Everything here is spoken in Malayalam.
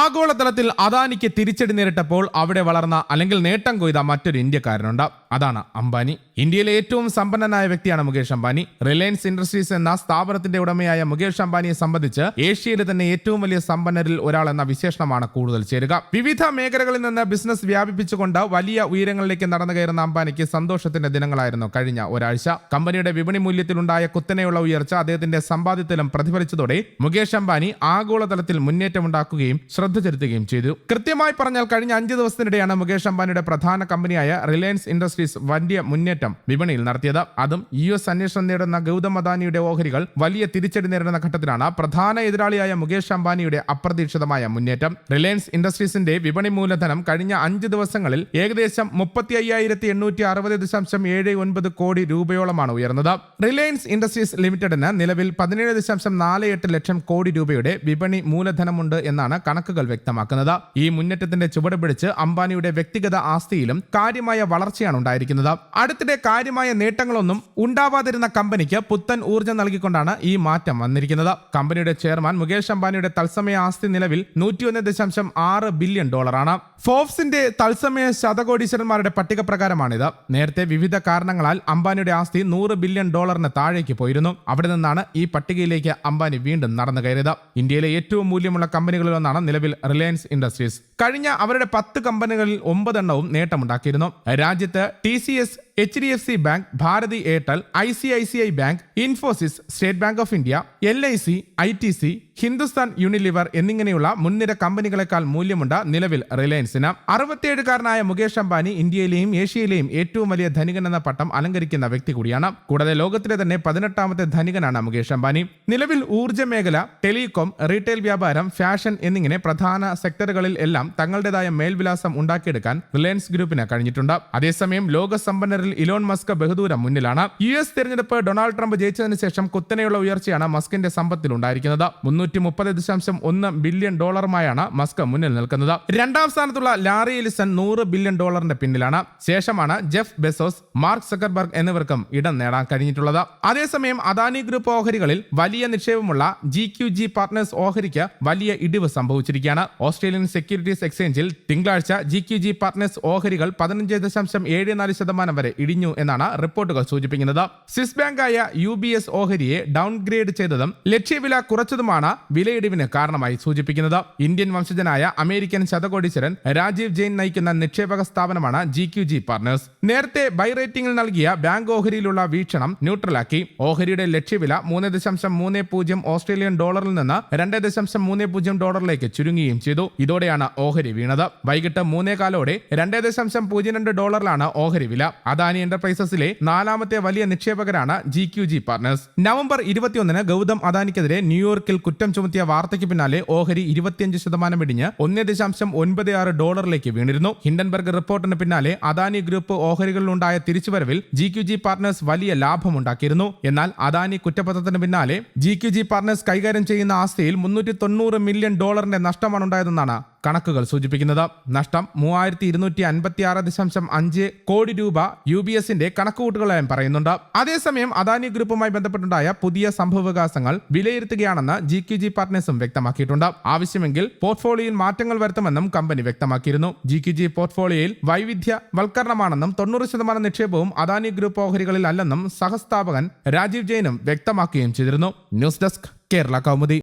ആഗോളതലത്തിൽ അദാനിക്ക് തിരിച്ചടി നേരിട്ടപ്പോൾ അവിടെ വളർന്ന അല്ലെങ്കിൽ നേട്ടം കൊയ്ത മറ്റൊരു ഇന്ത്യക്കാരനുണ്ട്. അതാണ് അംബാനി. ഇന്ത്യയിലെ ഏറ്റവും സമ്പന്നനായ വ്യക്തിയാണ് മുകേഷ് അംബാനി. റിലയൻസ് ഇൻഡസ്ട്രീസ് എന്ന സ്ഥാപനത്തിന്റെ ഉടമയായ മുകേഷ് അംബാനിയെ സംബന്ധിച്ച് ഏഷ്യയിലെ തന്നെ ഏറ്റവും വലിയ സമ്പന്നരിൽ ഒരാൾ എന്ന വിശേഷണമാണ് കൂടുതൽ ചേരുക. വിവിധ മേഖലകളിൽ നിന്ന് ബിസിനസ് വ്യാപിപ്പിച്ചുകൊണ്ട് വലിയ ഉയരങ്ങളിലേക്ക് നടന്നു കയറുന്ന അംബാനിക്ക് സന്തോഷത്തിന്റെ ദിനങ്ങളായിരുന്നു കഴിഞ്ഞ ഒരാഴ്ച. കമ്പനിയുടെ വിപണി മൂല്യത്തിലുണ്ടായ കുത്തനെയുള്ള ഉയർച്ച അദ്ദേഹത്തിന്റെ സമ്പാദ്യത്തിലും പ്രതിഫലിച്ചതോടെ മുകേഷ് അംബാനി ആഗോളതലത്തിൽ മുന്നേറ്റമുണ്ടാക്കുകയും ശ്രദ്ധ ചെലുത്തുകയും ചെയ്തു. കൃത്യമായി പറഞ്ഞാൽ കഴിഞ്ഞ അഞ്ച് ദിവസത്തിനിടെയാണ് മുകേഷ് അംബാനിയുടെ പ്രധാന കമ്പനിയായ റിലയൻസ് ഇൻഡസ്ട്രീസ് വലിയ മുന്നേറ്റം വിപണിയിൽ നടത്തിയത്. അതും യു എസ് അന്വേഷണം നേടുന്ന ഗൗതം അദാനിയുടെ ഓഹരികൾ വലിയ തിരിച്ചടി നേരിടുന്ന ഘട്ടത്തിലാണ് പ്രധാന എതിരാളിയായ മുകേഷ് അംബാനിയുടെ അപ്രതീക്ഷിതമായ മുന്നേറ്റം. റിലയൻസ് ഇൻഡസ്ട്രീസിന്റെ വിപണി മൂലധനം കഴിഞ്ഞ അഞ്ച് ദിവസങ്ങളിൽ ഏകദേശം മുപ്പത്തി അയ്യായിരത്തി എണ്ണൂറ്റി അറുപത് ദശാംശം ഏഴ് ഒൻപത് കോടി രൂപയോളമാണ് ഉയർന്നത്. റിലയൻസ് ഇൻഡസ്ട്രീസ് ലിമിറ്റഡിന് നിലവിൽ പതിനേഴ് ദശാംശം നാല് എട്ട് ലക്ഷം കോടി രൂപയുടെ വിപണി മൂലധനമുണ്ട് എന്നാണ് കണക്കുകൾ വ്യക്തമാക്കുന്നത്. ഈ മുന്നേറ്റത്തിന്റെ ചുവട് പിടിച്ച് അംബാനിയുടെ വ്യക്തിഗത ആസ്തിയിലും കാര്യമായ വളർച്ചയാണ് ഉണ്ടായിരിക്കുന്നത്. അടുത്തിടെ കാര്യമായ നേട്ടങ്ങളൊന്നും ഉണ്ടാവാതിരുന്ന കമ്പനിക്ക് പുത്തൻ ഊർജം നൽകിക്കൊണ്ടാണ് ഈ മാറ്റം വന്നിരിക്കുന്നത്. കമ്പനിയുടെ ചെയർമാൻ മുകേഷ് അംബാനിയുടെ തത്സമയ ആസ്തി നിലവിൽ നൂറ്റിയൊന്ന് ദശാംശം ആറ് ബില്യൺ ഡോളറാണ്. ഫോബ്സിന്റെ തത്സമയ ശതകോടീശ്വരന്മാരുടെ പട്ടിക പ്രകാരമാണിത് നേരത്തെ വിവിധ കാരണങ്ങളാൽ അംബാനിയുടെ ആസ്തി നൂറ് ബില്യൺ ഡോളറിന് താഴേക്ക് പോയിരുന്നു. അവിടെ നിന്നാണ് ഈ പട്ടികയിലേക്ക് അംബാനി വീണ്ടും നടന്നു കയറിയത്. ഇന്ത്യയിലെ ഏറ്റവും മൂല്യമുള്ള കമ്പനികളിൽ ഒന്നാണ് നിലവിൽ റിലയൻസ് ഇൻഡസ്ട്രീസ് കഴിഞ്ഞ അവരുടെ പത്ത് കമ്പനികളിൽ ഒമ്പതെണ്ണവും നേട്ടമുണ്ടാക്കിയിരുന്നു. രാജ്യത്ത് T C S H D F C bank Bharti Airtel I C I C I bank Infosys State Bank of India L I C I T C Hindustan Unilever എന്നിങ്ങനെയുള്ള മുൻനിര കമ്പനികളെക്കാൾ മൂല്യമുണ്ട് നിലവിൽ റിലയൻസിന്. അറുപത്തിയേഴുകാരനായ മുകേഷ് അംബാനി ഇന്ത്യയിലെയും ഏഷ്യയിലെയും ഏറ്റവും വലിയ ധനികൻ എന്ന പട്ടം അലങ്കരിക്കുന്ന വ്യക്തി കൂടിയാണ്. കൂടാതെ ലോകത്തിലെ തന്നെ പതിനെട്ടാമത്തെ ധനികനാണ് മുകേഷ് അംബാനി. നിലവിൽ ഊർജ മേഖല ടെലികോം റീറ്റെയിൽ വ്യാപാരം ഫാഷൻ എന്നിങ്ങനെ പ്രധാന സെക്ടറുകളിൽ എല്ലാം തങ്ങളുടേതായ മേൽവിലാസം ഉണ്ടാക്കിയെടുക്കാൻ റിലയൻസ് ഗ്രൂപ്പിന് കഴിഞ്ഞിട്ടുണ്ട്. അതേസമയം ലോക സമ്പന്നരിൽ ഇലോൺ മസ്ക് ബഹുദൂരം മുന്നിലാണ്. യു എസ് തെരഞ്ഞെടുപ്പ് ഡൊണാൾഡ് ട്രംപ് ജയിച്ചതിന് ശേഷം കുത്തനെയുള്ള ഉയർച്ചയാണ് മസ്കിന്റെ സമ്പത്തിൽ ഉണ്ടായിരിക്കുന്നത് മുന്നൂറ്റി മുപ്പത് ദശാംശം ഒന്ന് ബില്യൺ ഡോളറുമായാണ് മസ്ക് മുന്നിൽ നിൽക്കുന്നത്. രണ്ടാം സ്ഥാനത്തുള്ള ലാറി എലിസൺ നൂറ് ബില്യൺ ഡോളറിന്റെ പിന്നിലാണ്. ശേഷമാണ് ജെഫ് ബെസോസ് മാർക്ക് സക്കർബർഗ് എന്നിവർക്കും ഇടം നേടാൻ കഴിഞ്ഞിട്ടുള്ളത്. അതേസമയം അദാനി ഗ്രൂപ്പ് ഓഹരികളിൽ വലിയ നിക്ഷേപമുള്ള ജി ക്യു ജി പാർട്ട്നേഴ്സ് ഓഹരിക്ക് വലിയ ഇടിവ് സംഭവിച്ചിരിക്കുകയാണ്. ഓസ്ട്രേലിയൻ സെക്യൂരിറ്റീസ് എക്സ്ചേഞ്ചിൽ തിങ്കളാഴ്ച ജി ക്യു ജി പാർട്ട്നേഴ്സ് ഓഹരികൾ പതിനഞ്ച് ദശാംശം ഏഴ് നാല് ശതമാനം വരെ ഇടിഞ്ഞു എന്നാണ് റിപ്പോർട്ടുകൾ സൂചിപ്പിക്കുന്നത്. സ്വിസ് ബാങ്കായ യു ബി എസ് ഓഹരിയെ ഡൗൺഗ്രേഡ് ചെയ്തതും ലക്ഷ്യവില കുറച്ചതുമാണ് വിലയിടിവിന് കാരണമായി സൂചിപ്പിക്കുന്നത്. ഇന്ത്യൻ വംശജനായ അമേരിക്കൻ ശതകോടീശ്വരൻ രാജീവ് ജെയിൻ നയിക്കുന്ന നിക്ഷേപക സ്ഥാപനമാണ് ജി ക്യു ജി പാർട്ട്നേഴ്സ്. നേരത്തെ ബൈ റേറ്റിംഗിൽ നൽകിയ ബാങ്ക് ഓഹരിയിലുള്ള വീക്ഷണം ന്യൂട്രലാക്കി. ഓഹരിയുടെ ലക്ഷ്യവില മൂന്ന് ദശാംശം മൂന്ന് പൂജ്യം ഓസ്ട്രേലിയൻ ഡോളറിൽ നിന്ന് രണ്ട് ദശാംശം മൂന്ന് പൂജ്യം ഡോളറിലേക്ക് ചുരുങ്ങുകയും ചെയ്തു. ഇതോടെയാണ് ഓഹരി വീണത്. വൈകിട്ട് മൂന്നേ കാലോടെ രണ്ട് ദശാംശം പൂജ്യം രണ്ട് ഡോളറിലാണ് ഓഹരി വില. അദാനി എന്റർപ്രൈസസിലെ നാലാമത്തെ വലിയ നിക്ഷേപകരാണ് G Q G partners November ഇരുപത്തിയൊന്നിന് ഗൗതം അദാനിക്കെതിരെ ന്യൂയോർക്കിൽ കുറ്റം ചുമത്തിയ വാർത്തയ്ക്ക് പിന്നാലെ ഓഹരി ഇരുപത്തിയഞ്ച് ശതമാനം ഇടിഞ്ഞ് ഒന്ന് ദശാംശം ഒൻപത് ആറ് ഡോളറിലേക്ക് വീണിരുന്നു. ഹിൻഡൻബർഗ് റിപ്പോർട്ടിന് പിന്നാലെ അദാനി ഗ്രൂപ്പ് ഓഹരികളിലുണ്ടായ തിരിച്ചുവരവിൽ ജി ക്യു ജി പാർട്ട്നേഴ്സ് വലിയ ലാഭമുണ്ടാക്കിയിരുന്നു. എന്നാൽ അദാനി കുറ്റപത്രത്തിന് പിന്നാലെ ജി ക്യു ജി പാർട്ട്നേഴ്സ് കൈകാര്യം ചെയ്യുന്ന ആസ്തിയിൽ മുന്നൂറ്റി തൊണ്ണൂറ് മില്യൺ ഡോളറിന്റെ നഷ്ടമാണ് ഉണ്ടായതെന്നാണ് കണക്കുകൾ സൂചിപ്പിക്കുന്നത്. നഷ്ടം മൂവായിരത്തി ഇരുന്നൂറ്റി അൻപത്തി ആറ് ദശാംശം അഞ്ച് കോടി രൂപ യു ബി എസിന്റെ കണക്കുകൂട്ടുകളായും പറയുന്നുണ്ട്. അതേസമയം അദാനി ഗ്രൂപ്പുമായി ബന്ധപ്പെട്ടുണ്ടായ പുതിയ സംഭവവികാസങ്ങൾ വിലയിരുത്തുകയാണെന്ന് ജി ക്യു ജി പാർട്ട്നേഴ്സും വ്യക്തമാക്കിയിട്ടുണ്ട്. ആവശ്യമെങ്കിൽ പോർട്ട്ഫോളിയോയിൽ മാറ്റങ്ങൾ വരുത്തുമെന്നും കമ്പനി വ്യക്തമാക്കിയിരുന്നു. ജി ക്യു ജി പോർട്ട്ഫോളിയോയിൽ വൈവിധ്യ വൽക്കരണമാണെന്നും തൊണ്ണൂറ് ശതമാനം നിക്ഷേപവും അദാനി ഗ്രൂപ്പ് ഓഹരികളിൽ അല്ലെന്നും സഹസ്ഥാപകൻ രാജീവ് ജെയിനും വ്യക്തമാക്കുകയും ചെയ്തിരുന്നു. News desk Kerala Kaumudi.